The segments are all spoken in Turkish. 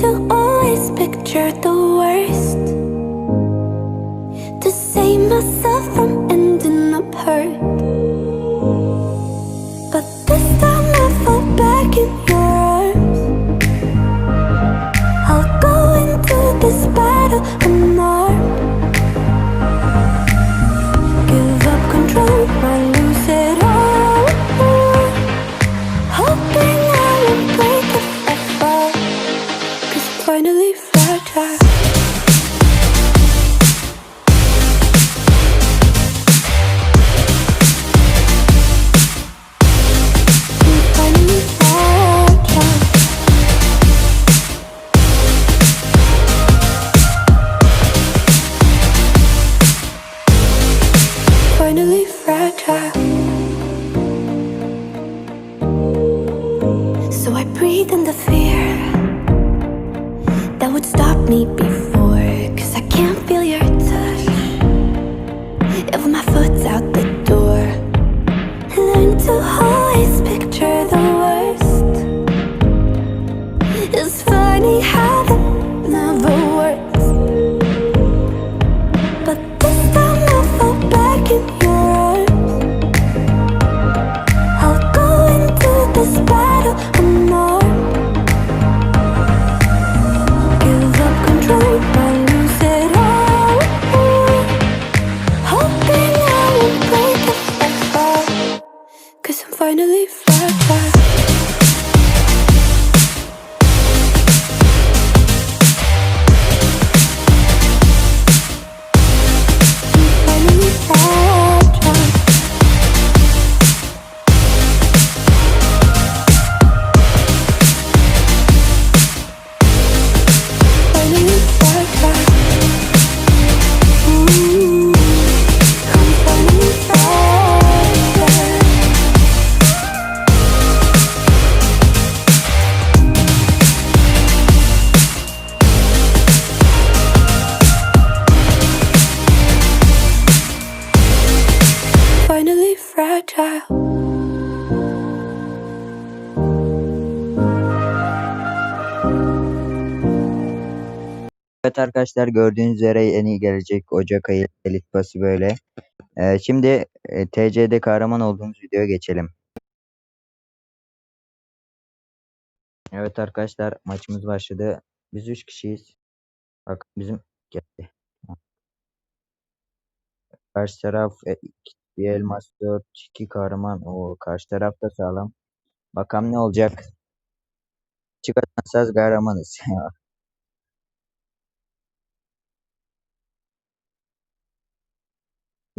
to always picture the worst. If my foot's out the door, learn to always picture the worst. It's funny how that never works. But this time I fall back in your arms. I'll go into this battle Evet arkadaşlar gördüğünüz üzere yeni gelecek Ocak ayı elit pası böyle. Ee, şimdi e, TC'de kahraman olduğumuz videoya geçelim. Evet arkadaşlar maçımız başladı. Biz 3 kişiyiz. Bak bizim geldi. Karşı taraf e, bir elmas 4 2 kahraman. O karşı taraf da sağlam. Bakalım ne olacak. Çıkarsanız kahramanız.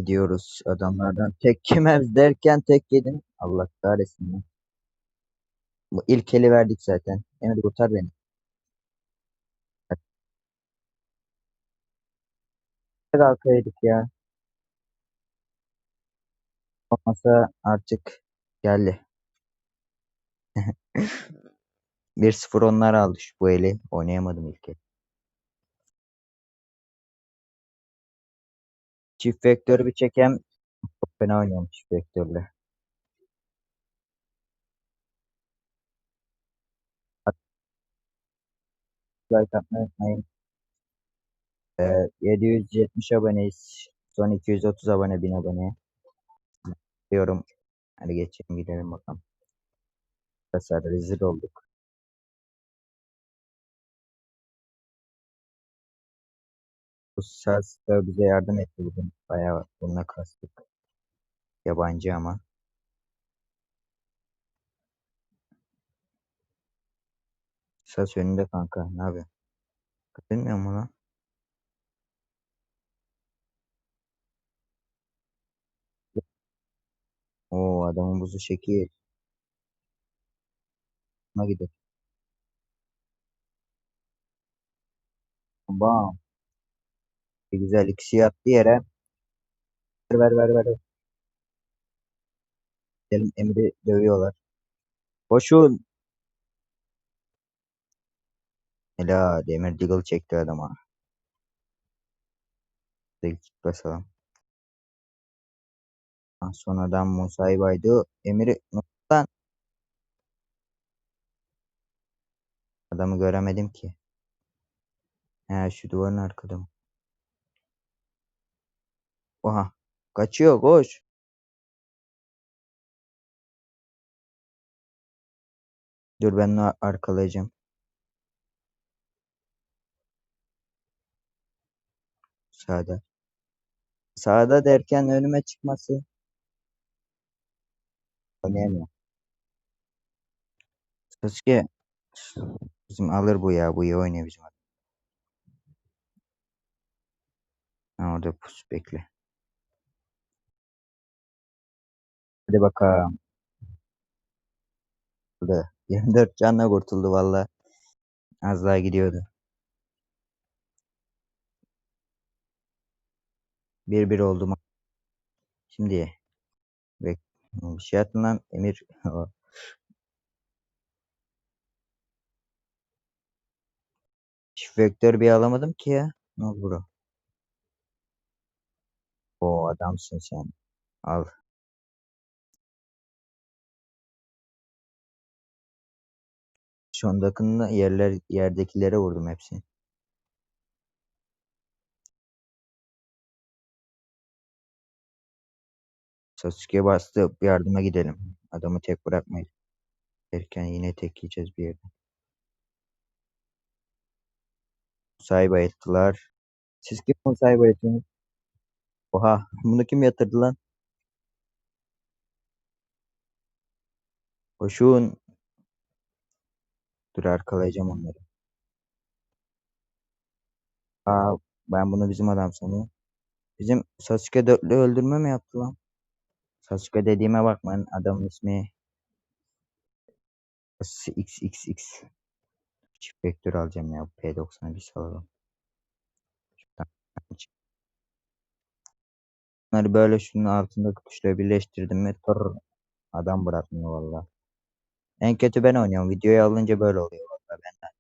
Gidiyoruz adamlardan tek yemez derken tek yedim. Allah kahretsin. Bu ilk eli verdik zaten. Emir kurtar beni. kalkaydık ya. Olmasa artık geldi. 1-0 onlar aldı şu bu eli. Oynayamadım ilk el. Çift vektörü bir çekem. Çok fena oynuyorum çift vektörle. Like atmayı unutmayın. Ee, 770 aboneyiz. Son 230 abone 1000 abone. Diyorum. Hadi geçelim gidelim bakalım. Arkadaşlar rezil olduk. Bu da bize yardım etti bugün. Bayağı bununla kastık. Yabancı ama. Sas önünde kanka. Ne yapıyorsun? Bilmiyor mu lan? Oo adamın buzu şekil. Buna gidelim. Bam. Bir güzel ikisi yattı yere. Ver ver ver ver. Gidelim Emir'i dövüyorlar. Koşun. Helal. Demir Deagle çekti adama. Tek basalım. Sonradan Musa'yı baydı. Emir'i lan. Adamı göremedim ki. He şu duvarın arkada mı? Oha. Kaçıyor koş. Dur ben onu arkalayacağım. Sağda. Sağda derken önüme çıkması. Oynayamıyor. Sasuke. Bizim alır bu ya. Bu iyi oynuyor bizim adam. Ha, orada pus bekle. Hadi bakalım. Kurtuldu. 24 canla kurtuldu valla. Az daha gidiyordu. 1-1 oldu mu? Şimdi. Bek bir şey atın lan Emir. Vektör bir alamadım ki ya. Ne oldu bro? O adamsın sen. Al. Dakikada yerler yerdekilere vurdum hepsini. Sasuke bastı. Yardıma gidelim. Adamı tek bırakmayın. Derken yine tek yiyeceğiz bir yerden. Musayba ettiler. Siz kim musayba ettiniz? Oha bunu kim yatırdı lan? Koşun. Dur arkalayacağım onları. Aa ben bunu bizim adam sanıyorum. Bizim Sasuke dörtlü öldürme mi yaptı lan? Sasuke dediğime bakmayın. Adamın ismi XXX. Çift vektör alacağım ya. P90'a bir salalım. Bunları böyle şunun altındaki tuşla birleştirdim mi tır adam bırakmıyor valla. En kötü ben oynuyorum. Videoyu alınca böyle oluyor valla benden.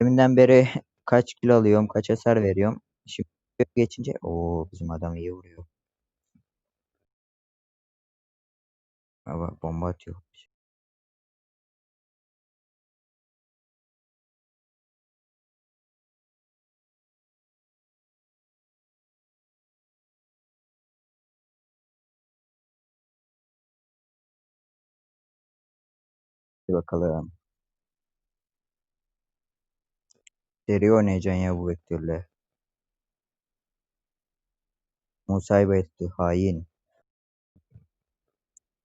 Deminden beri kaç kilo alıyorum, kaç hasar veriyorum. Şimdi geçince o bizim adam iyi vuruyor. Ama bomba atıyor. Hadi bakalım. Seri oynayacaksın ya bu vektörle. Musayba etti. Hain.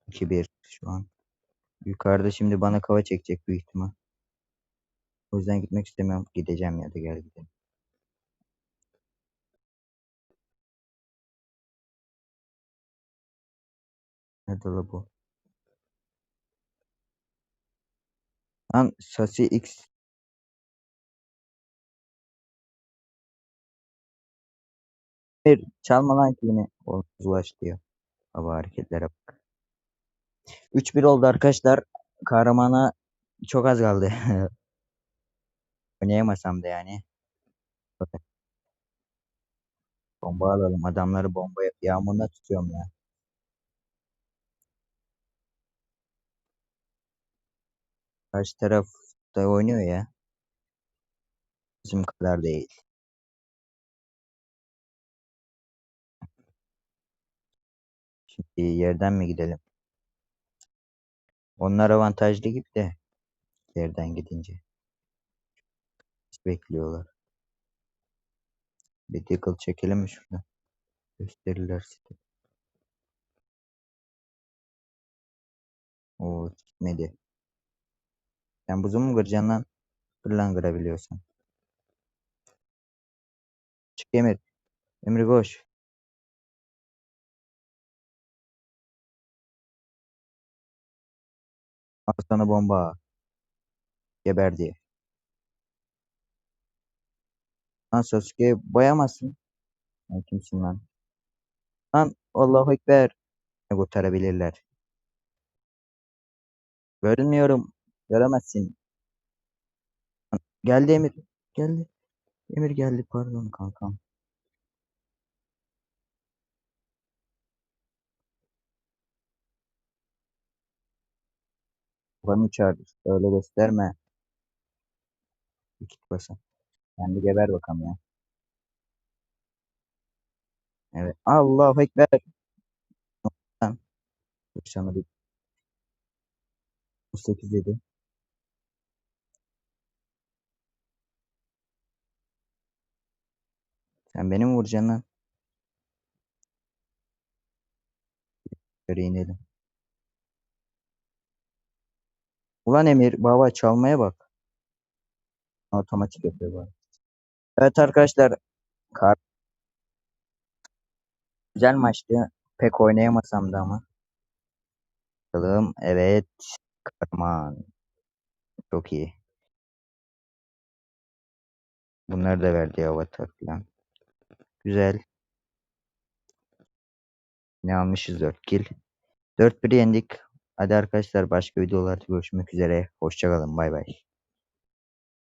2-1 şu an. Yukarıda şimdi bana kava çekecek büyük ihtimal. O yüzden gitmek istemiyorum. Gideceğim ya da gel gidelim. Nerede bu? Lan Sasi X. Bir çalma lan kilini. O ulaş diyor. Hava hareketlere bak. 3-1 oldu arkadaşlar. Kahramana çok az kaldı. Oynayamasam da yani. Bomba alalım. Adamları bomba yağmuruna tutuyorum ya. Karşı taraf da oynuyor ya. Bizim kadar değil. Şimdi yerden mi gidelim? Onlar avantajlı gibi de yerden gidince. Bekliyorlar. Bir deagle çekelim mi şurada? Gösterirler size. Oo gitmedi. Sen buzu mu kıracaksın lan? Kır lan kırabiliyorsan. Çık Emir. Emir koş. Al bomba. Geberdi. Lan Sasuke bayamazsın. Sen kimsin lan? Lan Allahu Ekber. Ne kurtarabilirler. Görünmüyorum. Göremezsin. Geldi Emir. Geldi. Emir geldi pardon kankam. Ben uçardır. Öyle gösterme. İki basa. Ben geber bakalım ya. Evet. Allahu Ekber. Noktan. 98 7. Sen beni mi vuracaksın lan? Şöyle inelim. Ulan Emir baba çalmaya bak. Otomatik yapıyor bari. Evet arkadaşlar. Kar güzel maçtı. Pek oynayamasam da ama. Bakalım. Evet. Kahraman. Çok iyi. Bunları da verdi avatar falan. Güzel. Ne almışız 4 kill. 4-1 yendik. Hadi arkadaşlar başka videolarda görüşmek üzere. Hoşçakalın. Bay bay.